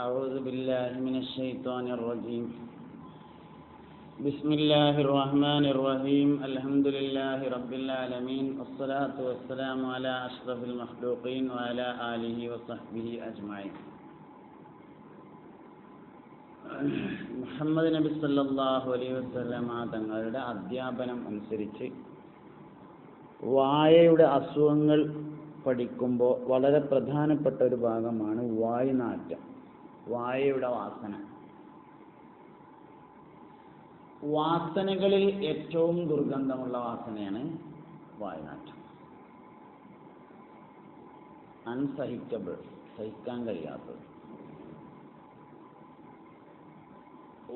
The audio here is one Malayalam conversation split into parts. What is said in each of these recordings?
أعوذ بالله من الشيطان الرجيم بسم الله الرحمن الرحيم الحمد لله رب العالمين والصلاة والسلام على أشرف المخلوقين وعلى آله وصحبه أجمعين മുഹമ്മദ് നബി സല്ലല്ലാഹു അലൈഹി വസല്ലമ തങ്ങളുടെ അധ്യാപനം അനുസരിച്ച് വായയുടെ അസുഖങ്ങൾ പഠിക്കുമ്പോൾ വളരെ പ്രധാനപ്പെട്ട ഒരു ഭാഗമാണ് വായുനാറ്റം വായയുടെ വാസന. വാസനകളിൽ ഏറ്റവും ദുർഗന്ധമുള്ള വാസനയാണ് വായനാറ്റം. അൺസഹിക്കബിൾ സഹിക്കാൻ കഴിയാത്തത്.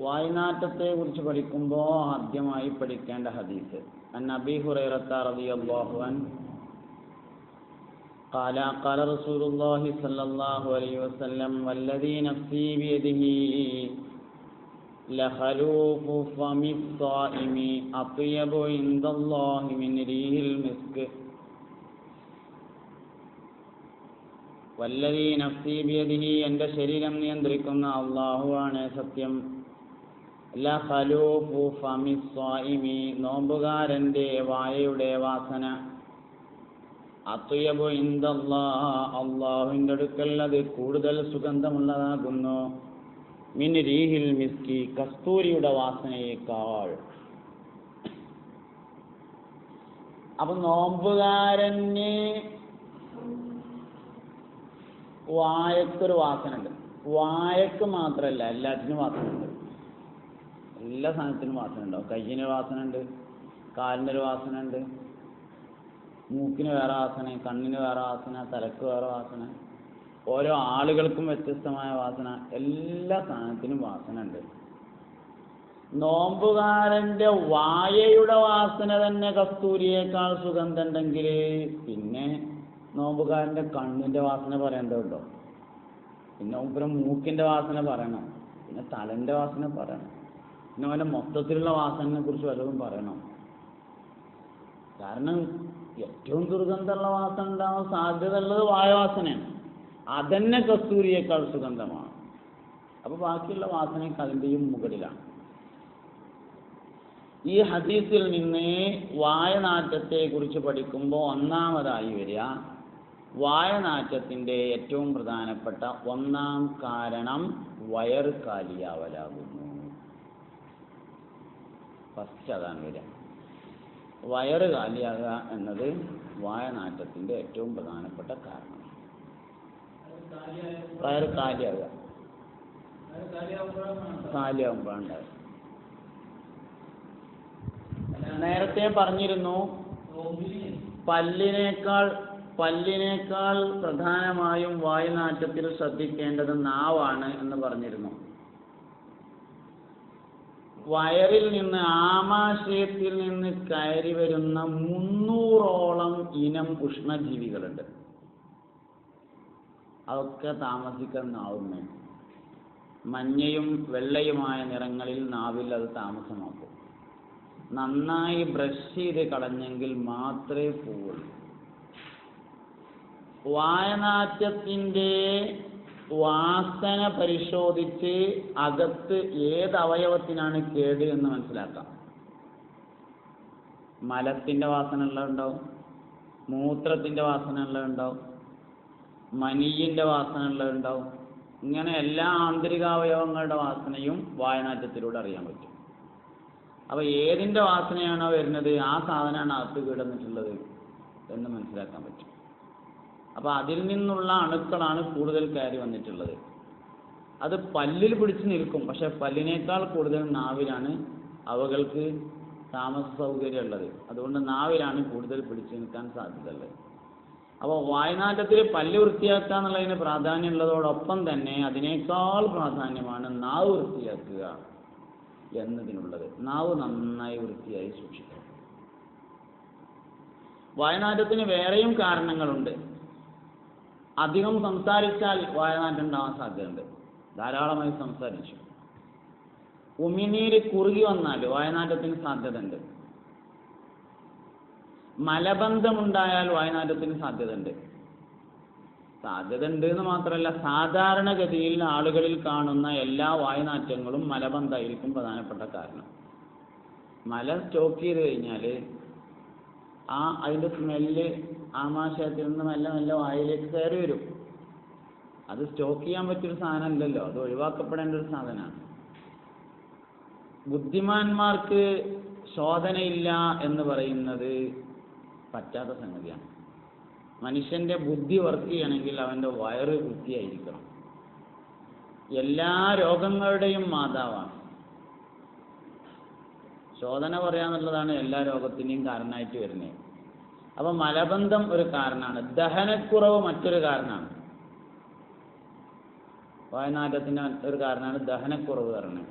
വായനാറ്റത്തെ കുറിച്ച് പഠിക്കുമ്പോൾ ആദ്യമായി പഠിക്കേണ്ട ഹദീസ് അൻ അബി ഹുറൈറത്ത റളിയല്ലാഹു അൻ قال قال رسول الله صلى الله عليه وسلم والذي نفسي بيده لخلوف فم الصائم أطيب عند الله من ريح المسك വല്ലതീ നഫ്സി ബിയദിഹി എൻ്റെ ശരീരം നിയന്ത്രിക്കുന്ന അള്ളാഹുവാണ് സത്യം ലഖലൂഫു ഫമി സ്വായിമി നോമ്പുകാരൻ്റെ വായയുടെ വാസന അത്തുയബു ഇന്ദല്ലാ അള്ളാഹുവിന്റെ അടുക്കൽ അത് കൂടുതൽ സുഗന്ധമുള്ളതാകുന്നു. മിൻ രീഹിൽ മിസ്കി കസ്തൂരിയുടെ വാസനയേക്കാൾ. അപ്പൊ നോമ്പുകാരന് വായക്കൊരു വാസന ഉണ്ട് വായക്ക് മാത്രമല്ല എല്ലാത്തിനും വാസന ഉണ്ട് എല്ലാ സാധനത്തിനും വാസന ഉണ്ടാവും കയ്യിന് വാസന ഉണ്ട് കാലിന് ഒരു വാസന ഉണ്ട് മൂക്കിന് വേറെ വാസന കണ്ണിന് വേറെ വാസന തലക്ക് വേറെ വാസന ഓരോ ആളുകൾക്കും വ്യത്യസ്തമായ വാസന എല്ലാ സാധനത്തിനും വാസന ഉണ്ട്. നോമ്പുകാരന്റെ വായയുടെ വാസന തന്നെ കസ്തൂരിയേക്കാൾ സുഗന്ധമുണ്ടെങ്കിൽ പിന്നെ നോമ്പുകാരന്റെ കണ്ണിന്റെ വാസന പറയേണ്ടതുണ്ടോ പിന്നെ മൂപ്പരം മൂക്കിന്റെ വാസന പറയണം. പിന്നെ തലന്റെ വാസന പറയണം. പിന്നെ അവന്റെ മൊത്തത്തിലുള്ള വാസനയെ കുറിച്ച് വല്ലതും പറയണം? കാരണം ഏറ്റവും ദുർഗന്ധമുള്ള വാസന ഉണ്ടാവാൻ സാധ്യത ഉള്ളത് വായവാസനയാണ്. അതന്നെ കസ്തൂരിയേക്കാൾ സുഗന്ധമാണ്. അപ്പൊ ബാക്കിയുള്ള വാസനയ്ക്ക് അതിന്റെയും മുകളിലാണ്. ഈ ഹദീസിൽ നിന്ന് വായനാറ്റത്തെ കുറിച്ച് പഠിക്കുമ്പോൾ ഒന്നാമതായി വരിക വായനാറ്റത്തിന്റെ ഏറ്റവും പ്രധാനപ്പെട്ട ഒന്നാം കാരണം വയർ കാലിയാവലാകുന്നു ഫസ്റ്റ് അതാണ് വരിക. വയറ് കാലിയാകുക എന്നത് വായനാറ്റത്തിന്റെ ഏറ്റവും പ്രധാനപ്പെട്ട കാരണം. വയറ് കാലിയാകുക. കാലിയാകുമ്പോഴാണ് നേരത്തെ പറഞ്ഞിരുന്നു പല്ലിനേക്കാൾ പല്ലിനേക്കാൾ പ്രധാനമായും വായുനാറ്റത്തിൽ ശ്രദ്ധിക്കേണ്ടത് നാവാണ് എന്ന് പറഞ്ഞിരുന്നു. വയറിൽ നിന്ന് ആമാശയത്തിൽ നിന്ന് കയറി വരുന്ന മുന്നൂറോളം ഇനം ഉഷ്ണജീവികളുണ്ട്. അതൊക്കെ താമസിക്കാൻ നാവുമേ മഞ്ഞയും വെള്ളയുമായ നിറങ്ങളിൽ നാവിൽ അത് താമസമാക്കും. നന്നായി ബ്രഷ് ചെയ്ത് കളഞ്ഞെങ്കിൽ മാത്രമേ പോവുള്ളൂ. വായനാറ്റത്തിന്റെ വാസന പരിശോധിച്ച് അകത്ത് ഏത് അവയവത്തിനാണ് കേട് എന്ന് മനസ്സിലാക്കാം. മലത്തിന്റെ വാസന ഉള്ളതുണ്ടാവും മൂത്രത്തിന്റെ വാസന ഉള്ളതുണ്ടാവും മനീയിന്റെ വാസന ഉള്ളതുണ്ടാവും ഇങ്ങനെ എല്ലാ ആന്തരികാവയവങ്ങളുടെ വാസനയും വായനാറ്റത്തിലൂടെ അറിയാൻ പറ്റും. അപ്പൊ ഏതിന്റെ വാസനയാണോ വരുന്നത്? ആ സാധനമാണ് അകത്ത് കിടന്നിട്ടുള്ളത് എന്ന് മനസ്സിലാക്കാൻ പറ്റും. അപ്പൊ അതിൽ നിന്നുള്ള അണുക്കളാണ് കൂടുതൽ കയറി വന്നിട്ടുള്ളത്. അത് പല്ലിൽ പിടിച്ച് നിൽക്കും. പക്ഷെ പല്ലിനേക്കാൾ കൂടുതൽ നാവിലാണ് അവകൾക്ക് താമസ സൗകര്യം ഉള്ളത്. അതുകൊണ്ട് നാവിലാണ് കൂടുതൽ പിടിച്ചു നിൽക്കാൻ സാധ്യതയുള്ളത്. അപ്പോൾ വായനാറ്റത്തിൽ പല്ല് വൃത്തിയാക്കുക എന്നുള്ളതിന് പ്രാധാന്യമുള്ളതോടൊപ്പം തന്നെ അതിനേക്കാൾ പ്രാധാന്യമാണ് നാവ് വൃത്തിയാക്കുക എന്നതിനുള്ളത്. നാവ് നന്നായി വൃത്തിയായി സൂക്ഷിക്കുക വായനാറ്റത്തിന് വേറെയും കാരണങ്ങളുണ്ട്. അധികം സംസാരിച്ചാൽ വായനാറ്റം ഉണ്ടാവാൻ സാധ്യതയുണ്ട്. ധാരാളമായി സംസാരിച്ചു. ഉമിനീര് കുറുകി വന്നാൽ വായനാറ്റത്തിന് സാധ്യതയുണ്ട്. മലബന്ധമുണ്ടായാൽ വായനാറ്റത്തിന് സാധ്യതയുണ്ട്. സാധ്യത ഉണ്ട് എന്ന് മാത്രമല്ല സാധാരണഗതിയിൽ ആളുകളിൽ കാണുന്ന എല്ലാ വായനാറ്റങ്ങളും മലബന്ധമായിരിക്കും പ്രധാനപ്പെട്ട കാരണം. മല സ്റ്റോക്ക് ചെയ്ത് കഴിഞ്ഞാൽ ആ അതിന്റെ സ്മെല്ല് ആമാശയത്തിൽ നിന്ന് മെല്ലെ മെല്ലെ വായിലേക്ക് കയറി വരും. അത് സ്റ്റോക്ക് ചെയ്യാൻ പറ്റിയൊരു സാധനമല്ലല്ലോ. അത് ഒഴിവാക്കപ്പെടേണ്ട ഒരു സാധനമാണ്. ബുദ്ധിമാന്മാർക്ക് ശോധനയില്ല എന്ന് പറയുന്നത് പറ്റാത്ത സംഗതിയാണ്. മനുഷ്യന്റെ ബുദ്ധി വർക്ക് ചെയ്യണമെങ്കിൽ അവന്റെ വയറ് വൃത്തിയായിരിക്കണം എല്ലാ രോഗങ്ങളുടെയും മാതാവാണ്. ശോധന പറയാന്നുള്ളതാണ് എല്ലാ രോഗത്തിന്റെയും കാരണമായിട്ട് വരുന്നത്. അപ്പൊ മലബന്ധം ഒരു കാരണമാണ്. ദഹനക്കുറവ് മറ്റൊരു കാരണമാണ്. വായനാറ്റത്തിന് ഒരു കാരണമാണ് ദഹനക്കുറവ് കാരണം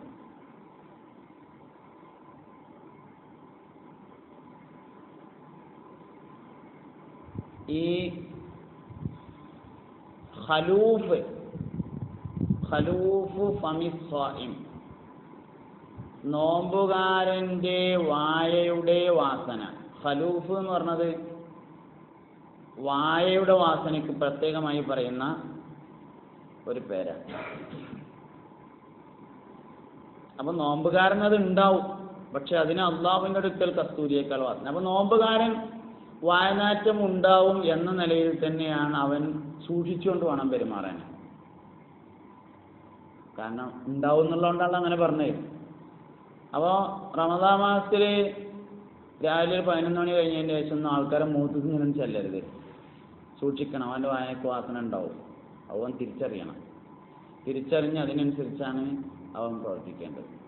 ഈ ഖലൂഫ് ഖലൂഫ് ഫമിസ്വായിം നോമ്പുകാരന്റെ വായയുടെ വാസന. ഫലൂഫ് എന്ന് പറഞ്ഞത് വായയുടെ വാസനയ്ക്ക് പ്രത്യേകമായി പറയുന്ന ഒരു പേരാണ്. അപ്പൊ നോമ്പുകാരൻ അത് ഉണ്ടാവും. പക്ഷെ അതിന് അള്ളാഹുവിന്റെ അടുക്കൽ കസ്തൂരിയേക്കാൾ വാസന. അപ്പൊ നോമ്പുകാരൻ വായനാറ്റം ഉണ്ടാവും എന്ന നിലയിൽ തന്നെയാണ് അവൻ സൂക്ഷിച്ചുകൊണ്ട് വേണം പെരുമാറാൻ. കാരണം ഉണ്ടാവും എന്നുള്ളതുകൊണ്ടാണ് അങ്ങനെ പറഞ്ഞത്. അപ്പോൾ റമദാ മാസത്തിൽ രാവിലെ ഒരു പതിനൊന്ന് മണി കഴിഞ്ഞതിന് ശേഷം ഒന്നും ആൾക്കാരെ മൂത്തത്തിൽ നിന്നും ചെല്ലരുത്. സൂക്ഷിക്കണം. അവന്റെ വായനക്ക് വാസന ഉണ്ടാവും. അവൻ തിരിച്ചറിയണം. തിരിച്ചറിഞ്ഞ് അതിനനുസരിച്ചാണ് അവൻ പ്രവർത്തിക്കേണ്ടത്.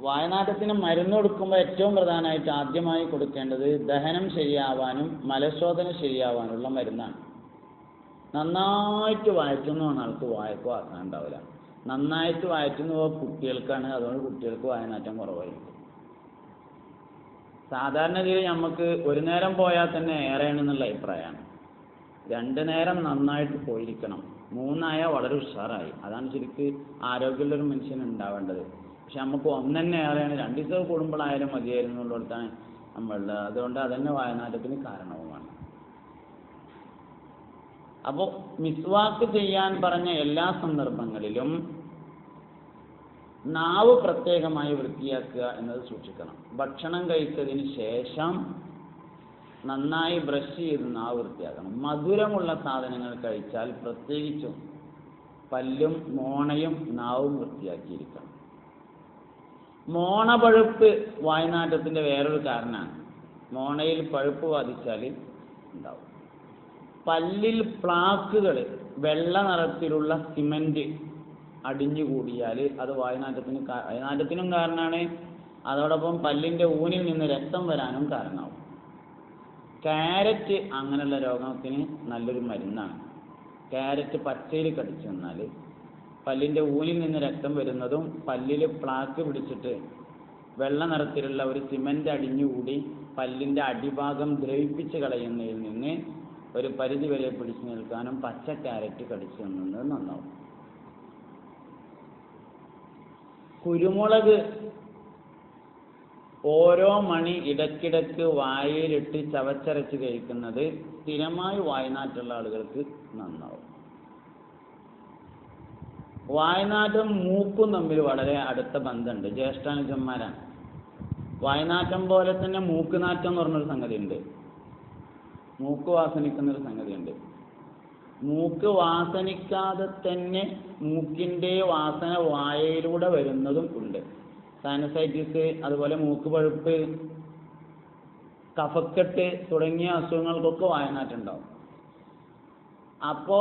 വായനാട്ടത്തിന് മരുന്ന് കൊടുക്കുമ്പോൾ ഏറ്റവും പ്രധാനമായിട്ട് ആദ്യമായി കൊടുക്കേണ്ടത് ദഹനം ശരിയാവാനും മലശോധന ശരിയാവാനുള്ള മരുന്നാണ്. നന്നായിട്ട് വായിക്കുന്ന ആൾക്ക് വായക്ക് ആക്കാനുണ്ടാവില്ല നന്നായിട്ട് വായിക്കുന്ന കുട്ടികൾക്കാണ്. അതുകൊണ്ട് കുട്ടികൾക്ക് വായനാറ്റം കുറവായിരിക്കും. സാധാരണഗതിയിൽ നമുക്ക് ഒരു നേരം പോയാൽ തന്നെ ഏറെയാണെന്നുള്ള അഭിപ്രായമാണ്. രണ്ട് നേരം നന്നായിട്ട് പോയിരിക്കണം. മൂന്നായ വളരെ ഉഷാറായി. അതാണ് ശരിക്ക് ആരോഗ്യമുള്ള ഒരു മനുഷ്യന് ഉണ്ടാവേണ്ടത്. പക്ഷെ നമുക്ക് ഒന്നെന്നെ ഏറെയാണ്. രണ്ട് ദിവസം കൂടുമ്പോഴായാലും മതിയായിരുന്നു എന്നുള്ളിടത്താണ് നമ്മളുടെ അതുകൊണ്ട് അതന്നെ വായനാറ്റത്തിന് കാരണവുമാണ്. അപ്പോൾ മിസ്വാക്ക് ചെയ്യാൻ പറഞ്ഞ എല്ലാ സന്ദർഭങ്ങളിലും നാവ് പ്രത്യേകമായി വൃത്തിയാക്കുക എന്നത് സൂക്ഷിക്കണം. ഭക്ഷണം കഴിച്ചതിന് ശേഷം നന്നായി ബ്രഷ് ചെയ്ത് നാവ് വൃത്തിയാക്കണം. മധുരമുള്ള സാധനങ്ങൾ കഴിച്ചാൽ പ്രത്യേകിച്ചും പല്ലും മോണയും നാവും വൃത്തിയാക്കിയിരിക്കണം. മോണ പഴുപ്പ് വായനാറ്റത്തിന്റെ വേറൊരു കാരണമാണ്. മോണയിൽ പഴുപ്പ് ബാധിച്ചാൽ ഉണ്ടാവും. പല്ലിൽ പ്ലാക്കുകൾ വെള്ള നിറത്തിലുള്ള അടിഞ്ഞു കൂടിയാൽ അത് വായനാറ്റത്തിന് വായനാറ്റത്തിനും കാരണമാണ് അതോടൊപ്പം പല്ലിന്റെ ഊനിൽ നിന്ന് രക്തം വരാനും കാരണമാവും. ക്യാരറ്റ് അങ്ങനെയുള്ള രോഗത്തിന് നല്ലൊരു മരുന്നാണ്. ക്യാരറ്റ് പച്ചയിൽ കടിച്ചു വന്നാൽ പല്ലിന്റെ ഊനിൽ നിന്ന് രക്തം വരുന്നതും പല്ലിൽ പ്ലാക്ക് പിടിച്ചിട്ട് വെള്ള നിറത്തിലുള്ള ഒരു സിമന്റ് അടിഞ്ഞുകൂടി പല്ലിന്റെ അടിഭാഗം ദ്രവിപ്പിച്ച് കളയുന്നതിൽ നിന്ന് ഒരു പരിധി വരെ പിടിച്ചു നിൽക്കാനും പച്ച ക്യാരറ്റ് കടിച്ചു നിന്നത് നന്നാവും. കുരുമുളക് ഓരോ മണി ഇടയ്ക്കിടയ്ക്ക് വായയിലിട്ട് ചവച്ചരച്ച് കഴിക്കുന്നത് സ്ഥിരമായി വായനാറ്റുള്ള ആളുകൾക്ക് നന്നാവും. വായനാട്ടും മൂക്കും തമ്മിൽ വളരെ അടുത്ത ബന്ധമുണ്ട്. ജ്യേഷ്ഠാനുജന്മാരാണ്. വായനാറ്റം പോലെ തന്നെ മൂക്കുനാറ്റം എന്ന് പറഞ്ഞൊരു സംഗതി ഉണ്ട് മൂക്ക് വാസനിക്കുന്ന ഒരു സംഗതിയുണ്ട്. മൂക്ക് വാസനിക്കാതെ തന്നെ മൂക്കിന്റെ വാസന വായയിലൂടെ വരുന്നതും ഉണ്ട്. സൈനസൈറ്റിസ് അതുപോലെ മൂക്ക് പഴുപ്പ് കഫക്കെട്ട് തുടങ്ങിയ അസുഖങ്ങൾക്കൊക്കെ വായനാറ്റുണ്ടാവും. അപ്പോ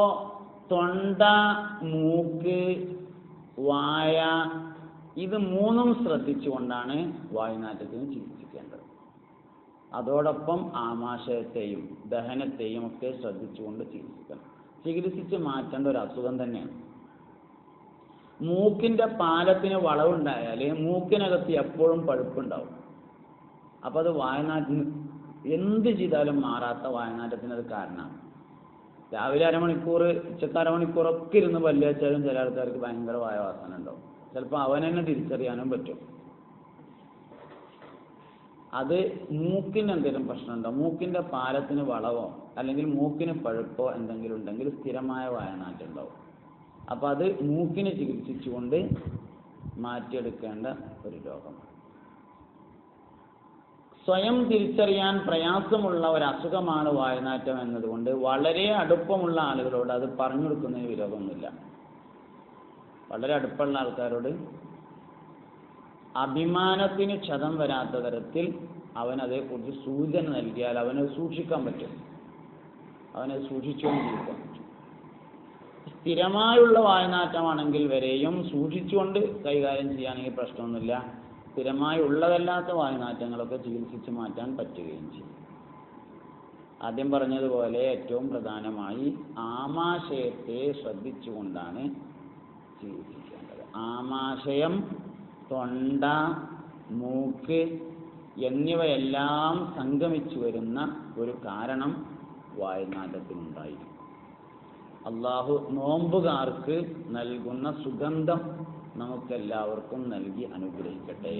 തൊണ്ട മൂക്ക് വായ ഇത് മൂന്നും ശ്രദ്ധിച്ചുകൊണ്ടാണ് വായുനാറ്റത്തിന് ചികിത്സിക്കേണ്ടത് അതോടൊപ്പം ആമാശയത്തെയും ദഹനത്തെയും ഒക്കെ ശ്രദ്ധിച്ചുകൊണ്ട് ചികിത്സിക്കണം. ചികിത്സിച്ച് മാറ്റേണ്ട ഒരു അസുഖം തന്നെയാണ്. മൂക്കിന്റെ പാലത്തിന് വളവുണ്ടായാൽ മൂക്കിനകത്ത് എപ്പോഴും പഴുപ്പുണ്ടാവും. അപ്പോൾ അത് വായനാട്ടിന് എന്ത് ചെയ്താലും മാറാത്ത വായനാറ്റത്തിന് അത് കാരണമാണ്. രാവിലെ അരമണിക്കൂർ ഉച്ചയ്ക്ക് അരമണിക്കൂറൊക്കെ ഇരുന്ന് പല്ല് വെച്ചാലും ചില ആൾക്കാർക്ക് ഭയങ്കര വായവാസന ഉണ്ടാവും. ചിലപ്പോൾ അവനെന്നെ തിരിച്ചറിയാനും പറ്റും. അത് മൂക്കിന് എന്തെങ്കിലും പ്രശ്നമുണ്ടോ? മൂക്കിന്റെ പാലത്തിന് വളവോ അല്ലെങ്കിൽ മൂക്കിന് പഴുപ്പോ എന്തെങ്കിലും ഉണ്ടെങ്കിൽ സ്ഥിരമായ വായനാറ്റുണ്ടാവും. അപ്പോൾ അത് മൂക്കിനെ ചികിത്സിച്ചുകൊണ്ട് മാറ്റിയെടുക്കേണ്ട ഒരു രോഗമാണ് സ്വയം തിരിച്ചറിയാൻ പ്രയാസമുള്ള ഒരു അസുഖമാണ് വായനാറ്റം എന്നതുകൊണ്ട് വളരെ അടുപ്പമുള്ള ആളുകളോട് അത് പറഞ്ഞു കൊടുക്കുന്നതിന് വിരോധമൊന്നുമില്ല. വളരെ അടുപ്പമുള്ള ആൾക്കാരോട് അഭിമാനത്തിന് ക്ഷതം വരാത്ത തരത്തിൽ അവൻ അതേക്കുറിച്ച് സൂചന നൽകിയാൽ അവനെ സൂക്ഷിക്കാൻ പറ്റും. അവനെ സൂക്ഷിച്ചുകൊണ്ടിരിക്കാൻ പറ്റും സ്ഥിരമായുള്ള വായനാറ്റമാണെങ്കിൽ വരെയും സൂക്ഷിച്ചുകൊണ്ട് കൈകാര്യം ചെയ്യുകയാണെങ്കിൽ പ്രശ്നമൊന്നുമില്ല. സ്ഥിരമായി ഉള്ളതല്ലാത്ത വായനാറ്റങ്ങളൊക്കെ ചികിത്സിച്ച് മാറ്റാൻ പറ്റുകയും ചെയ്യും. ആദ്യം പറഞ്ഞതുപോലെ ഏറ്റവും പ്രധാനമായി ആമാശയത്തെ ശ്രദ്ധിച്ചുകൊണ്ടാണ് ചികിത്സിക്കേണ്ടത്. ആമാശയം തൊണ്ട മൂക്ക് എന്നിവയെല്ലാം സംഗമിച്ചു വരുന്ന ഒരു കാരണം വായുനാറ്റത്തിനുണ്ടായിരിക്കും അള്ളാഹു നോമ്പുകാർക്ക് നൽകുന്ന സുഗന്ധം നമുക്കെല്ലാവർക്കും നൽകി അനുഗ്രഹിക്കട്ടെ.